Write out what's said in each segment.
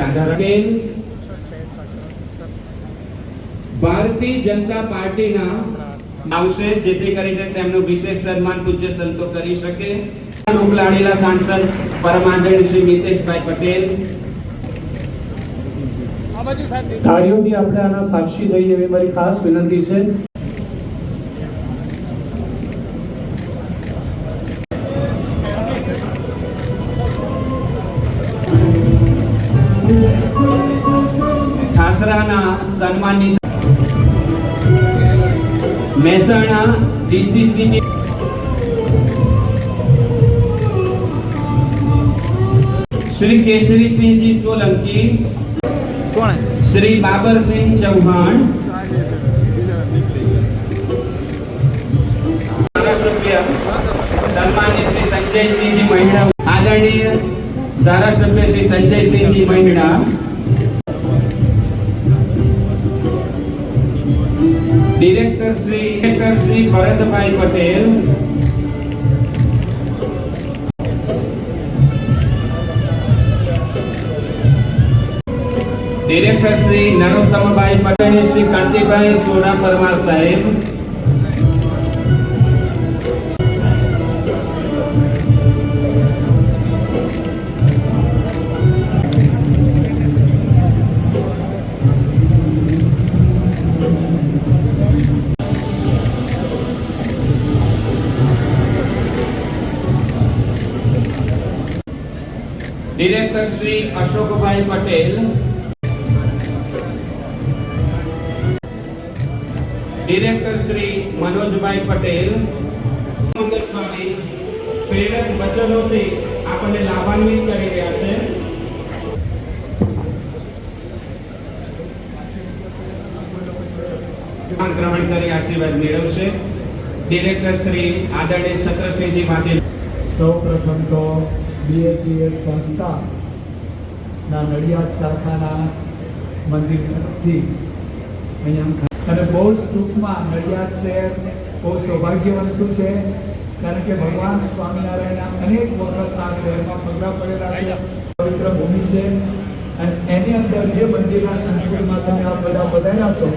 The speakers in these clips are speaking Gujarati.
સાધારણ ભારતીય જનતા પાર્ટીના આવશે જેથી કરીને તેમનું વિશેષ સન્માન પૂજ્ય સંતો કરી શકે. ઉપલાડીલા સાંસદ પરમાદરણીય શ્રી મિતેશભાઈ પટેલ. તાળીઓથી આપણે આના સાક્ષી થઈએ એવી મારી ખાસ વિનંતી છે. ડીસીસીની શ્રી કેસરીસિંહજી સોલંકી શ્રી બાબરસિંહ ચૌહાણ ધારાસભ્ય સન્માનીય શ્રી સંજયસિંહજી મહિડા આદરણીય ધારાસભ્ય Shri Sanjaysinhji Mahida director Shri director Shri Bharatbhai Patel. Director Shri Narottambhai Patel, Shri Kantibhai Sona Parmar સાહેબ. ડિરેક્ટર શ્રી અશોકભાઈ પટેલ ડિરેક્ટર શ્રી મનોજભાઈ પટેલ સ્વામી પ્રેરક વચનોથી આપણને લાભાન્વિત કરી રહ્યા છે. ગ્રહણ કરી આશીર્વાદ મેળવશે. ડિરેક્ટર શ્રી આદરણીય છત્રસિંહજી માટે સૌ પ્રથમ તો બીએપીએસ સંસ્થાના નડિયાદ શાખાના મંદિરથી અહીંયા અને બહુ જ ટૂંકમાં નડિયાદ શહેર બહુ સૌભાગ્યવંતું છે, કારણ કે ભગવાન સ્વામિનારાયણના અનેક વખત આ શહેરમાં પગલાં પડેલા છે, પવિત્ર ભૂમિ છે. અને એની અંદર જે મંદિરના સંકુલમાં તમે આ બધા વધાર્યા છો,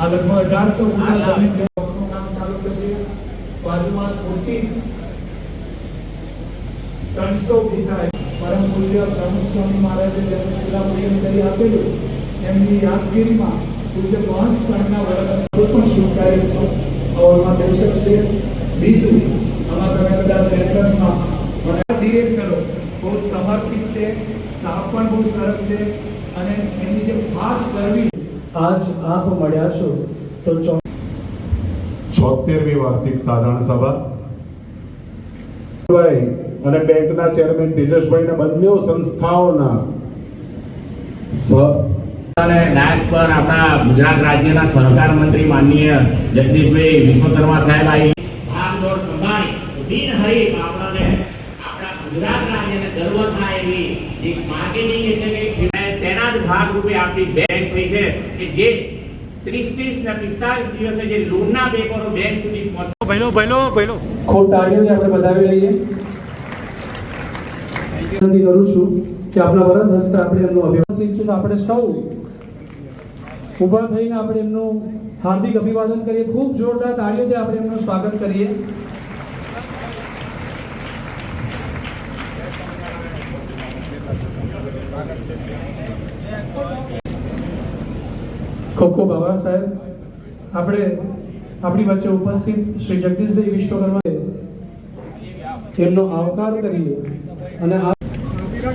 આ લગભગ અઢારસો ગુણા જમીન કામ ચાલુ કરશે બાજુમાં ખોટી ત્રણસો ગીતા પરમ પૂજ્ય પ્રમુખ સ્વામી મહારાજે જેનું શિલાપૂજન કરી આપેલું, એમની યાદગીરીમાં પૂજ્ય મહંત સ્વામીના વરદ કોઈ પણ શુભકાર્ય અવરમાં થઈ શકશે બીજું, આમાં તમે કદાચ એડ્રેસમાં મને ડિરેક્ટરો બહુ સમર્પિત છે. સ્ટાફ પણ બહુ સરસ છે. અને એની જે ફાસ્ટ સર્વિસ આજ આપ મળ્યા છો તો છોતેરમી વાર્ષિક સાધારણ સભા. અને બેંકના ચેરમેન તેજસભાઈના બંને સંસ્થાઓના ડાયસ પર આપણા ગુજરાત રાજ્યના સહકાર મંત્રી માનનીય જગદીશભાઈ વિશ્વકર્મા સાહેબ આવી ભાગદોડ સંભાળી દિન હરીફ આપણને આપણા ગુજરાત રાજ્યને ગર્વ થાય એવી એક માર્કેટિંગ એટલે કે તેના જ ભાગરૂપે આપણી બેંક થઈ છે કે જે ત્રીસ ત્રીસ ને પિસ્તાલીસ દિવસે જે લોનના પેપરો બેંક સુધી પહોંચ. ખૂબ તાળીઓથી આપણે બતાવી લઈએ. વિનંતી કરું છું કે આપણા વરદ હસ્તે આપણે એમનું અભિવાદન શીખશું આપણે સૌ ઊભા થઈને આપણે એમનું હાર્દિક અભિવાદન કરીએ. ખૂબ જોરદાર તાળીઓથી આપણે એમનું સ્વાગત કરીએ. ખૂબ ખૂબ આભાર સાહેબ. આપણે આપણી વચ્ચે ઉપસ્થિત શ્રી જગદીશભાઈ વિશ્વકર્મા એમનો આવકાર કરીએ અને આ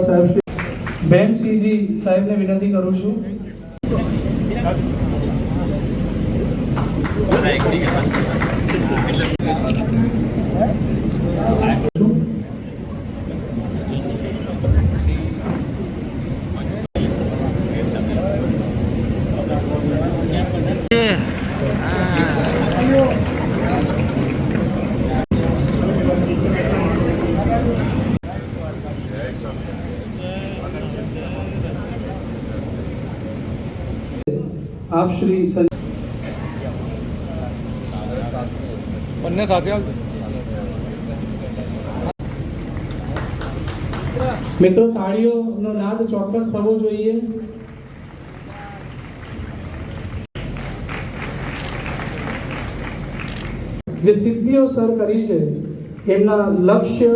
સાહેબ બેન સિંહજી સાહેબને વિનંતી કરું છું આપ શ્રી મિત્રો તાળીઓનો નાદ ચોક્કસ થવો જોઈએ. જે સિદ્ધિઓ સર કરી છે એમના લક્ષ્ય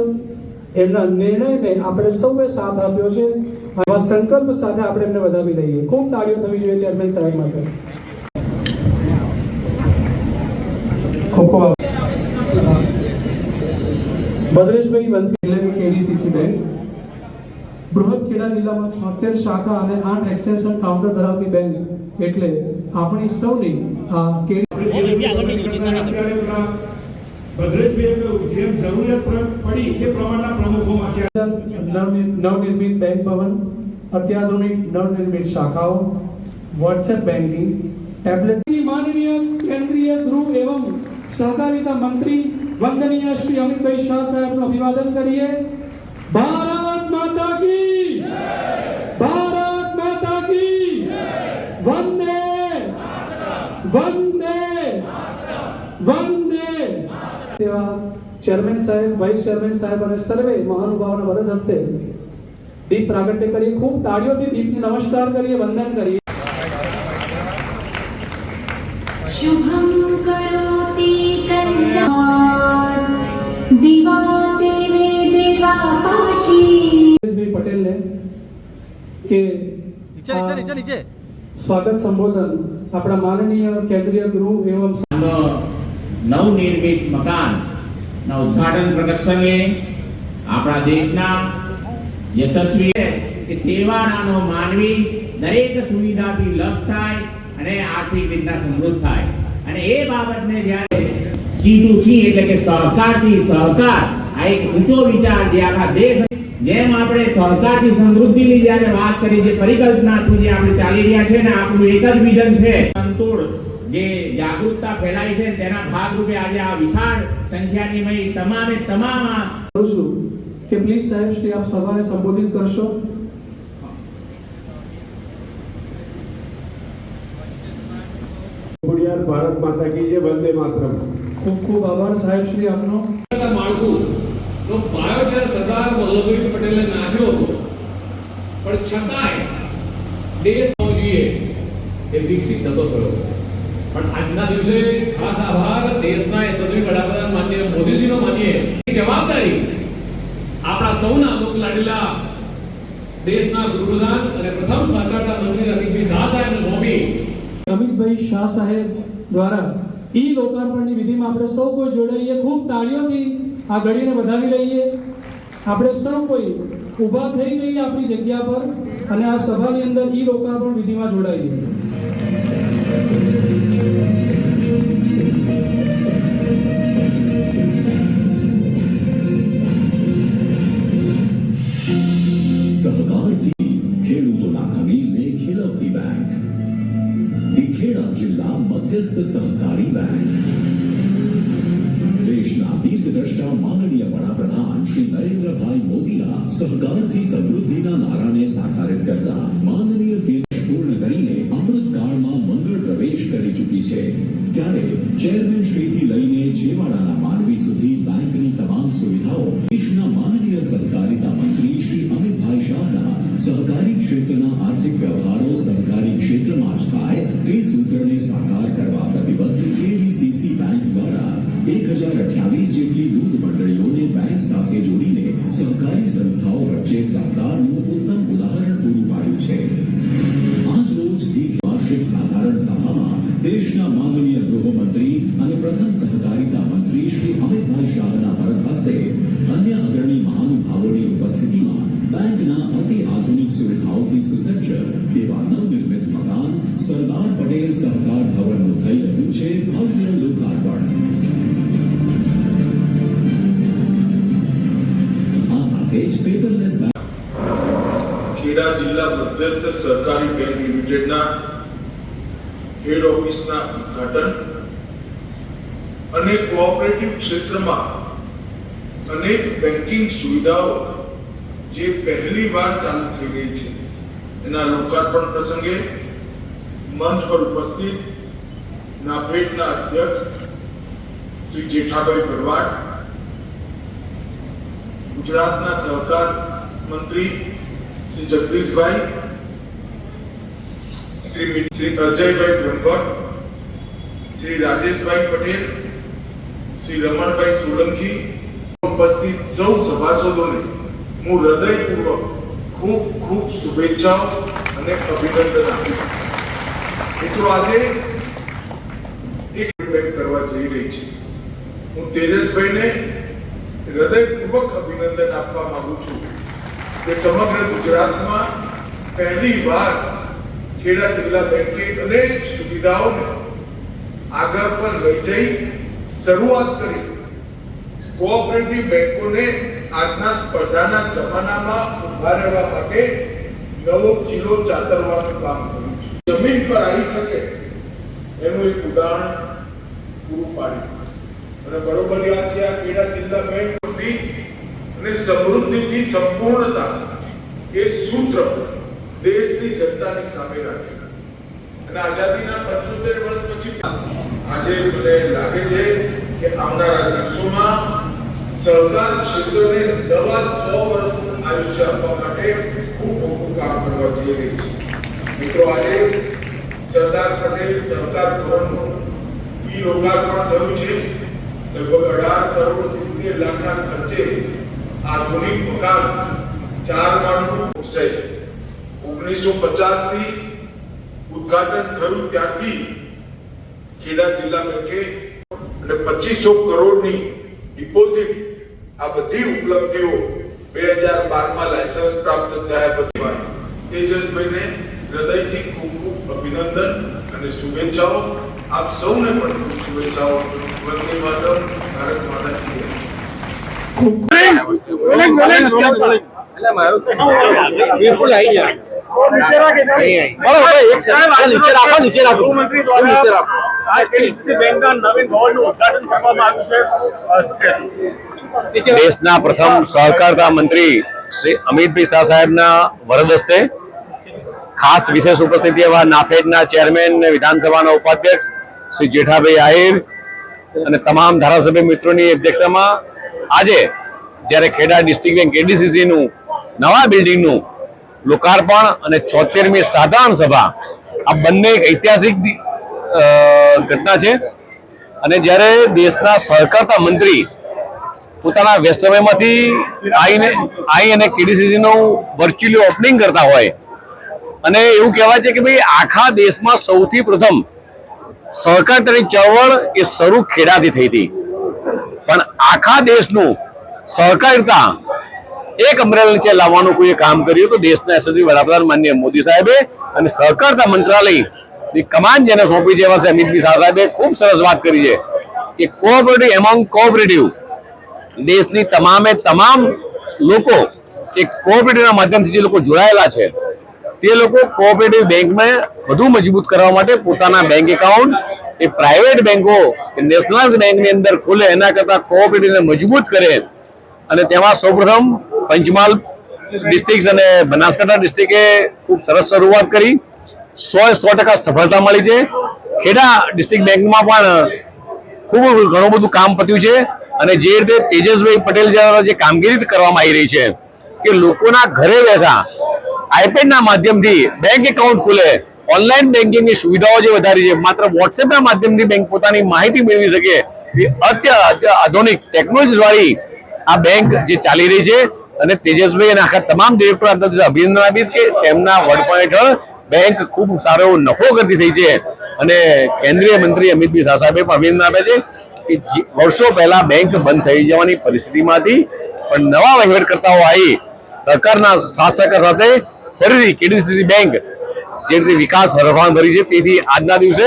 એમના નિર્ણયને આપણે સૌએ સાથ આપ્યો છે. આવા સંકલ્પ સાથે આપણે એમને વધાવી લઈએ. ખૂબ તાળીઓ થવી જોઈએ, ચેરમેન સાહેબ માટે. ભદ્રેશભાઈ વંશી કેડીસીસી બેંક બૃહદ ખેડા જિલ્લામાં છોતેર શાખા અને આઠ એક્સટેન્શન કાઉન્ટર ધરાવતી બેંક એટલે આપણી સૌની આ કેડી નવનિર્મિત બેંક ભવન અત્યાધુનિક નવનિર્મિત શાખાઓ વોટ્સએપ બેન્કિંગ ટેબ્લેટ. માનનીય કેન્દ્રીય ગૃહ એવં સહકારિતા મંત્રી વંદનીય શ્રી અમિતભાઈ શાહ સાહેબનું અભિવાદન કરીએ. ભારત માતા કી ભારત માતા કી વંદે વંદે વંદે તેવા ચેરમેન સાહેબ વાઇસ ચેરમેન સાહેબ અને સર્વે મહાનુભાવોના વરદ હસ્તે દીપ પ્રાગટ્ય કરીએ. ખૂબ તાળીઓથી દીપને નમસ્કાર કરીએ વંદન કરીએ. શુભમ કરોતિ કલ્યાણ. દિવા દેવે દેવા પાશી. પટેલને કે નીચે નીચે નીચે નીચે. સ્વાગત સંબોધન આપણા માનનીય કેન્દ્રીય ગૃહ એવમ નવનિર્મિત મકાન, ના ઉદ્ઘાટન પ્રસંગે આપણા દેશના યશસ્વી કે સેવાળાનો માનવી દરેક સુવિધાથી લસ થાય અને આર્થિક રીતના સમૃદ્ધ થાય. અને એ બાબતને જ્યારે સી ટુ સી એટલે કે સહકારથી સહકાર આ એક ઊંચો વિચાર જે આખા દેશ જેમ આપણે સહકારથી સમૃદ્ધિની જ્યારે વાત કરી, જે પરિકલ્પનાથી જે આપણે ચાલી રહ્યા છે ને, આપણું એક જ વિઝન છે સંતોડ જે જાગૃતતા ફેલાઈ છે તેના ભાગરૂપે આજે આ વિશાળ સંખ્યાની મય તમામે તમામ કરું છું કે પ્લીઝ સાહેબ શ્રી આપ સભાને સંબોધિત કરશો. ભારત માતા કી જે વંદે માતરમ. ખૂબ ખૂબ આભાર સાહેબ શ્રી આપનો. માળખું તો પાયો જ્યારે સરદાર વલ્લભભાઈ પટેલે નાખ્યો પણ છતાંય દેશ જોઈએ. એ વિકસિત થતો થયો પણ આજના દિવસે ખાસ આભાર. દેશના યશસ્વી વડાપ્રધાન માન્ય મોદીજીનો માનીએ. જવાબદારી આપણા સૌના લોક લાડીલા દેશના ગૃહપ્રધાન અને પ્રથમ સહકારતા મંત્રી અમિતભાઈ શાહ સાહેબને સોંપી અમિતભાઈ શાહ સાહેબ દ્વારા ઈ લોકાર્પણની વિધિમાં આપણે સૌ કોઈ જોડાઈએ, ખૂબ તાળીઓથી આ ઘડીને વધાવી લઈએ. આપણે સૌ કોઈ ઊભા થઈ જઈએ આપણી જગ્યા પર અને આ સભાની અંદર ઈ લોકાર્પણ વિધિમાં જોડાઈએ. સહકારથી ખેડૂતોના ખમીરને ખીલવતી બેંક ધી ખેડા જિલ્લા મધ્યસ્થ સહકારી બેંક દેશના દીર્ઘદ્રષ્ટા માનનીય વડાપ્રધાન શ્રી નરેન્દ્રભાઈ મોદીના સહકારથી સમૃદ્ધિના નારાને સાકારિત કરતા ચેરમેન લઈને છેવાડાના માનવી સુધી બેંકની તમામ સુવિધાઓ દેશના માનનીય સહકારિતા મંત્રી શ્રી અમિતભાઈ શાહના સહકારી ક્ષેત્રના આર્થિક વ્યવહારો સહકારી ક્ષેત્રમાં જ થાય તે સૂત્રને સાકાર કરવા પ્રતિબદ્ધ કેડીસીસી બેંક દ્વારા એક હજાર અઠ્યાવીસ જેટલી દૂધ મંડળીઓને બેંક સાથે જોડીને સહકારી સંસ્થાઓ વચ્ચે સહકારનું ઉત્તમ ઉદાહરણ પૂરું પાડ્યું છે. આજ રોજ દીપ વાર્ષિક સાધારણ સભામાં દેશના માનનીય ગૃહમંત્રી અને પ્રથમ સહકારિતા મંત્રી શ્રી અમિતભાઈ શાહના પરત હસ્તે અન્ય અગ્રણી મહાનુભાવોની ઉપસ્થિતિમાં બેંકના અતિ આધુનિક સુવિધાઓથી સુસજ્જ એવા નવનિર્મિત મકાન સરદાર પટેલ સહકાર ભવનનું થઈ રહ્યું છે ભવ્ય લોકાર્પણ આ સાથે જ પેપરલેસ બેંક ખેડા જિલ્લા મધ્યસ્થ સહકારી બેંક લિમિટેડના હેડ ઓફિસના ઉદ્ઘાટન અને કોઓપરેટિવ ક્ષેત્રમાં અનેક બેન્કિંગ સુવિધાઓ જે પહેલી વાર ચાલુ થઈ રહી છે. એના લોકાર્પણ પ્રસંગે મંચ પર ઉપસ્થિત નાફેડના અધ્યક્ષ શ્રી જેઠાભાઈ ભરવાડ, ગુજરાતના સહકાર મંત્રી શ્રી જગદીશભાઈ શ્રી શ્રી અજયભાઈ બ્રહ્મભટ્ટ શ્રી રાજેશભાઈ પટેલ, શ્રી રમણભાઈ સોલંકી ઉપસ્થિત સૌ સભાસદોને હું હૃદયપૂર્વક ખૂબ ખૂબ શુભેચ્છાઓ અને અભિનંદન આપું મિત્રો, આજે એક બેંક કરવા જઈ રહી છે. હું તેજસભાઈને હૃદયપૂર્વક અભિનંદન આપવા માંગુ છું કે સમગ્ર ગુજરાતમાં પહેલી વાર ખેડા જિલ્લા બેંકે અનેક સુવિધાઓને આગળ પર લઈ જઈ શરૂઆત કરી. કોઓપરેટિવ બેંકોને આજના સ્પર્ધાના જમાનામાં ઊભા રહેવા માટે નવો ચીલો ચાતરવાનું કામ કર્યું જમીન પર આવી શકે એનું એક ઉદાહરણ પૂરું પાડ્યું. અને બરોબર યાદ છે, આ ખેડા જિલ્લા બેંક અને સમૃદ્ધિથી સંપૂર્ણતા એ સૂત્ર દેશની જનતાની સામે રાખ્યું અને આઝાદીના 75 વર્ષ પછી આજે મને લાગે છે કે આવનારા દિવસોમાં સહકાર ક્ષેત્રને નવા સો વર્ષનું આયુષ્ય આપવા માટે ખૂબ મોટું કામ કરવા જઈ રહી છે. મિત્રો, આજે સરદાર પટેલ સહકાર ભવનનું ઈ લોકાર્પણ થયું છે. લગભગ અઢાર કરોડ સિત્તેર લાખના ખર્ચે આધુનિક મકાન ચાર માળનું ઉપસાય છે. ઓગણીસો પચાસથી ઉદઘાટન થયું ત્યારથી ખેડા જિલ્લા બેંકે અને પચીસો કરોડની ડિપોઝિટ આ બધી ઉપલબ્ધિઓ બે હજાર બારમાં લાયસન્સ પ્રાપ્ત થયા પછી તેજસભાઈને હૃદયથી ખૂબ ખૂબ અભિનંદન અને શુભેચ્છાઓ આપ સૌને પણ ખૂબ શુભેચ્છાઓ વંદે માતરમ ભારત માતા કી જય. દેશના પ્રથમ સહકારતા મંત્રી શ્રી અમિતભાઈ શાહ સાહેબના વરદ હસ્તે ખાસ વિશેષ ઉપસ્થિતિ એવા નાફેડના ચેરમેન અને વિધાનસભાના ઉપાધ્યક્ષ શ્રી જેઠાભાઈ આહિર અને તમામ ધારાસભ્ય મિત્રોની અધ્યક્ષતામાં આજે જ્યારે ખેડા ડિસ્ટ્રિક્ટ બેંક એડીસીસીનું નું નવા બિલ્ડિંગનું લોકાર્પણ અને છોતેરમી સાધારણ સભા. આ બંને એક ઐતિહાસિક ઘટના છે. અને જ્યારે દેશના સહકારતા મંત્રી પોતાના વ્યસ્ત સમયમાંથી આવીને આવી અને કેડીસીસીનું વર્ચ્યુઅલી ઓપનિંગ કરતા હોય, અને એવું કહેવાય છે કે ભાઈ આખા દેશમાં સૌથી પ્રથમ સહકારતાની ચળવળ એ શરૂ ખેડાથી થઈ હતી. પણ આખા દેશનું સહકારિતા એક અમરેલા નીચે લાવવાનું કોઈ કામ કર્યું તો દેશના યશસ્વી વડાપ્રધાન માન્ય મોદી સાહેબે અને સહકારતા મંત્રાલયની કમાન જેને સોંપી છે એવા અમિતભાઈ શાહ સાહેબે ખૂબ સરસ વાત કરી છે કે કોઓપરેટિવ એમોંગ કોઓપરેટિવ દેશની તમામે તમામ લોકો જે કોઓપરેટિવના માધ્યમથી જે લોકો જોડાયેલા છે તે લોકો કોઓપરેટિવ બેંકમાં વધુ મજબૂત કરવા માટે પોતાના બેંક એકાઉન્ટ એ પ્રાઇવેટ બેંકો નેશનલાઇઝ બેંકની અંદર ખોલે એના કરતાં કોઓપરેટિવને મજબૂત કરે અને તેમાં સૌપ્રથમ પંચમહાલ ડિસ્ટ્રિક્ટ અને બનાસકાંઠા ડિસ્ટ્રિક્ટે ખૂબ સરસ શરૂઆત કરી. સો સો ટકા સફળતા મળી છે. ખેડા ડિસ્ટ્રિક્ટ બેંકમાં પણ ખૂબ ઘણું બધું કામ પત્યું છે અને જે રીતે તેજસભાઈ પટેલ દ્વારા જે કામગીરી કરવામાં આવી રહી છે કે લોકોના ઘરે બેઠા આઈપેડના માધ્યમથી બેંક એકાઉન્ટ ખુલે ઓનલાઈન બેન્કિંગની સુવિધાઓ જે વધારી છે, માત્ર વોટ્સએપના માધ્યમથી બેંક પોતાની માહિતી મેળવી શકે એ અત્ય આધુનિક ટેકનોલોજી વાળી આ બેંક જે ચાલી રહી છે. અને તેજસભાઈ અને આખા તમામ ડિરેક્ટર અંતર અભિનંદન આપીશ કે તેમના વડપણ હેઠળ બેંક ખૂબ સારો એવો નફો કરતી થઈ છે. અને કેન્દ્રીય મંત્રી અમિતભાઈ શાહ સાહેબે પણ અભિનંદન આપે છે કે વર્ષો પહેલા બેંક બંધ થઈ જવાની પરિસ્થિતિમાં હતી પણ નવા વહીવટકર્તાઓ આવી સરકારના સહકાર સાથે ફરીથી કેડીસીસી બેંક જે રીતે વિકાસ હરફાણ ભરી છે, તેથી આજના દિવસે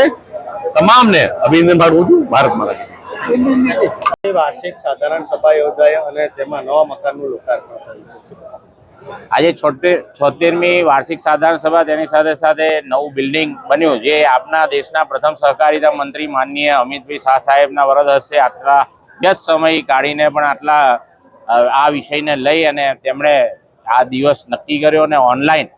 તમામને અભિનંદન પાઠવું છું. ભારત માતા. વાર્ષિક સાધારણ સભા યોજાય અને તેમાં નવા મકાનનું લોકાર્પણ આજે છોતેર છોતેરમી વાર્ષિક સાધારણ સભા, તેની સાથે સાથે નવું બિલ્ડિંગ બન્યું, જે આપના દેશના પ્રથમ સહકારિતા મંત્રી માનનીય અમિતભાઈ શાહ સાહેબના વરદ હસ્તે આટલા વ્યસ્ત સમય કાઢીને પણ આટલા આ વિષયને લઈ અને તેમણે આ દિવસ નક્કી કર્યો અને ઓનલાઈન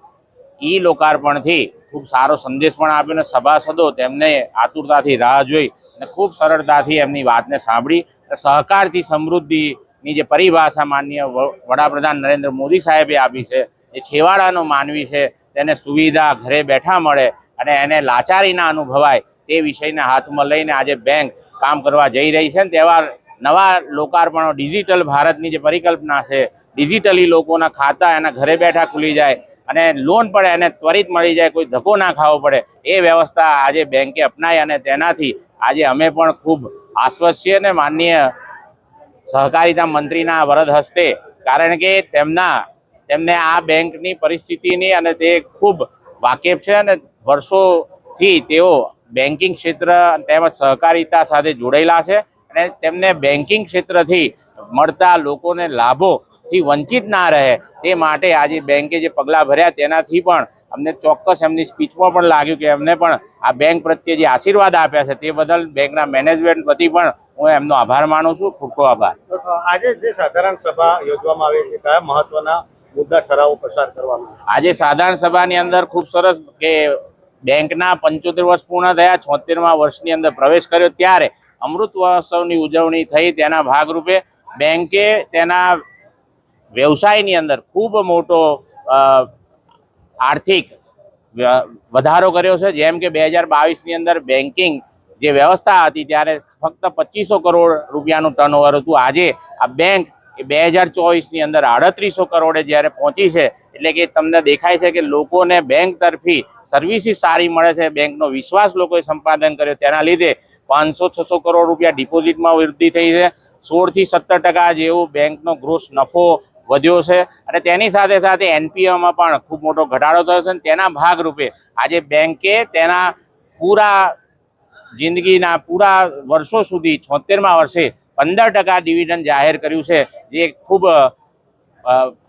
ઈ લોકાર્પણથી ખૂબ સારો સંદેશ પણ આપ્યો અને સભાસદો તેમને આતુરતાથી રાહ જોઈ અને ખૂબ સરળતાથી એમની વાતને સાંભળી સહકારથી સમૃદ્ધિની જે પરિભાષા માનનીય વ- વડાપ્રધાન નરેન્દ્ર મોદી સાહેબે આપી છે, જે છેવાડાનો માનવી છે, તેને સુવિધા ઘરે બેઠા મળે અને એને લાચારી ના અનુભવાય તે વિષયને હાથમાં લઈને આજે બેંક કામ કરવા જઈ રહી છે ને તેવા નવા લોકાર્પણો, ડિજિટલ ભારતની જે પરિકલ્પના છે, ડિજિટલી લોકોના ખાતા એના ઘરે બેઠા ખુલી જાય અને લોન પણ એને ત્વરિત મળી જાય, કોઈ ધક્કો ના ખાવો પડે, એ વ્યવસ્થા આજે બેંકે અપનાવી અને તેનાથી આજે અમે પણ ખૂબ આશ્વસ્ત અને માનનીય સહકારિતા મંત્રીના વરદ હસ્તે, કારણ કે તેમના, તેમને આ બેંકની પરિસ્થિતિની અને તે ખૂબ વાકેફ છે અને વર્ષોથી તેઓ બેન્કિંગ ક્ષેત્ર તેમજ સહકારિતા સાથે જોડાયેલા છે અને તેમને બેન્કિંગ ક્ષેત્રથી મળતા લોકોને લાભોથી વંચિત ના રહે. તે માટે આજે બેંકે જે પગલાં ભર્યા તેનાથી પણ અમને ચોક્કસ એમની સ્પીચમાં પણ લાગ્યું કે એમને પણ આ બેંક પ્રત્યે જે આશીર્વાદ આપ્યા છે તે બદલ બેંકના મેનેજમેન્ટ વતી પણ હું એમનો આભાર માનું છું. ખૂબ ખૂબ આભાર. તો આજે જે સાધારણ સભા યોજવામાં આવી છે કયા મહત્વના મુદ્દા ઠરાવો પસાર કરવામાં આજે સાધારણ સભાની અંદર ખૂબ સરસ કે બેંકના પંચોતેર વર્ષ પૂર્ણ થયા છોતેરમા વર્ષની અંદર પ્રવેશ કર્યો. ત્યારે અમૃત મહોત્સવની ઉજવણી થઈ. તેના ભાગરૂપે બેંકે તેના વ્યવસાયની અંદર ખૂબ મોટો આર્થિક વધારો કર્યો છે. જેમ કે બે હજાર બાવીસની અંદર બેન્કિંગ જે વ્યવસ્થા હતી ત્યારે ફક્ત પચીસો કરોડ રૂપિયાનું ટર્નઓવર હતું. આજે આ બેંક એ બે હજાર ચોવીસની અંદર આડત્રીસો કરોડે જ્યારે પહોંચી છે, એટલે કે તમને દેખાય છે કે લોકોને બેંક તરફી સર્વિસીસ સારી મળે છે. બેંકનો વિશ્વાસ લોકોએ સંપાદન કર્યો. તેના લીધે પાંચસો, છસો કરોડ રૂપિયા ડિપોઝિટમાં વૃદ્ધિ થઈ છે. સોળથી સત્તર ટકા જેવો બેંકનો ગ્રોસ નફો વધ્યો છે અને તેની સાથે સાથે એનપીએમાં પણ ખૂબ મોટો ઘટાડો થયો છે અને તેના ભાગરૂપે આજે બેંકે તેના પૂરા જિંદગીના પૂરા વર્ષો સુધી છોતેરમા વર્ષે પંદર ટકા ડિવિડન્ડ જાહેર કર્યું છે જે ખૂબ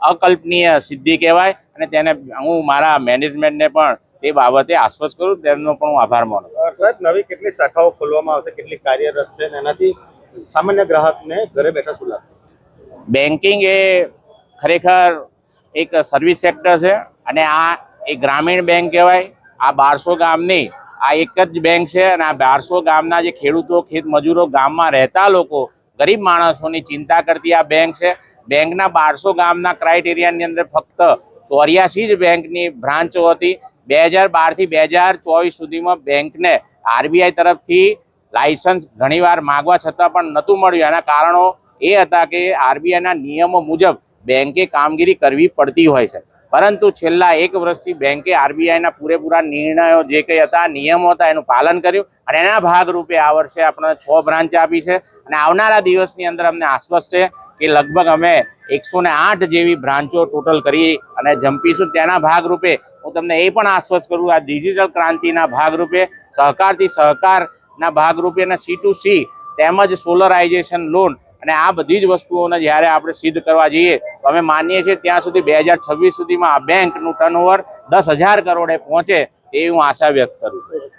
અકલ્પનીય સિદ્ધિ કહેવાય અને તેને હું મારા મેનેજમેન્ટને પણ તે બાબતે આશ્વસ્ત કરું તેમનો પણ હું આભાર માનું સાહેબ નવી કેટલી શાખાઓ ખોલવામાં આવશે કેટલી કાર્યરત છે એનાથી સામાન્ય ગ્રાહકને ઘરે બેઠા શું લાગશે બેન્કિંગ એ ખરેખર એક સર્વિસ સેક્ટર છે અને આ એક ગ્રામીણ બેંક કહેવાય. આ બારસો ગામની આ એક જ બેંક છે અને આ બારસો ગામના જે ખેડૂતો, ખેત મજૂરો ગામમાં રહેતા લોકો, ગરીબ માણસોની ચિંતા કરતી આ બેંક છે. બેંકના બારસો ગામના ક્રાઇટેરિયાની અંદર ફક્ત ચોર્યાસી જ બેંકની બ્રાન્ચો હતી. બે હજાર બારથી બે હજાર ચોવીસ સુધીમાં બેંકને આરબીઆઈ તરફથી લાયસન્સ ઘણીવાર માગવા છતાં પણ નહોતું મળ્યું. એના કારણો એ હતા કે આરબીઆઈના નિયમો મુજબ બેંકે કામગીરી કરવી પડતી હોય છે. પરંતુ છેલ્લા એક વર્ષથી બેંકે આરબીઆઈના પૂરેપૂરા નિર્ણયો જે કંઈ હતા, નિયમો હતા, એનું પાલન કર્યું અને એના ભાગરૂપે આ વર્ષે આપણને છ બ્રાન્ચ આપી છે અને આવનારા દિવસની અંદર અમને આશ્વસ્ત છે કે લગભગ અમે એકસો આઠ જેવી બ્રાન્ચો ટોટલ કરી અને જંપીશું. તેના ભાગરૂપે હું તમને એ પણ આશ્વસ્ત કરું, આ ડિજિટલ ક્રાંતિના ભાગરૂપે, સહકારથી સહકારના ભાગરૂપે અને સી ટુ સી તેમજ સોલરાઇઝેશન લોન અને આ બધી જ વસ્તુઓને જ્યારે આપણે સિદ્ધ કરવા જઈએ, તો અમે માનીએ છીએ ત્યાં સુધી બે હજાર છવ્વીસ સુધીમાં આ બેંકનું ટર્નઓવર દસ હજાર કરોડે પહોંચે એવી હું આશા વ્યક્ત કરું છું.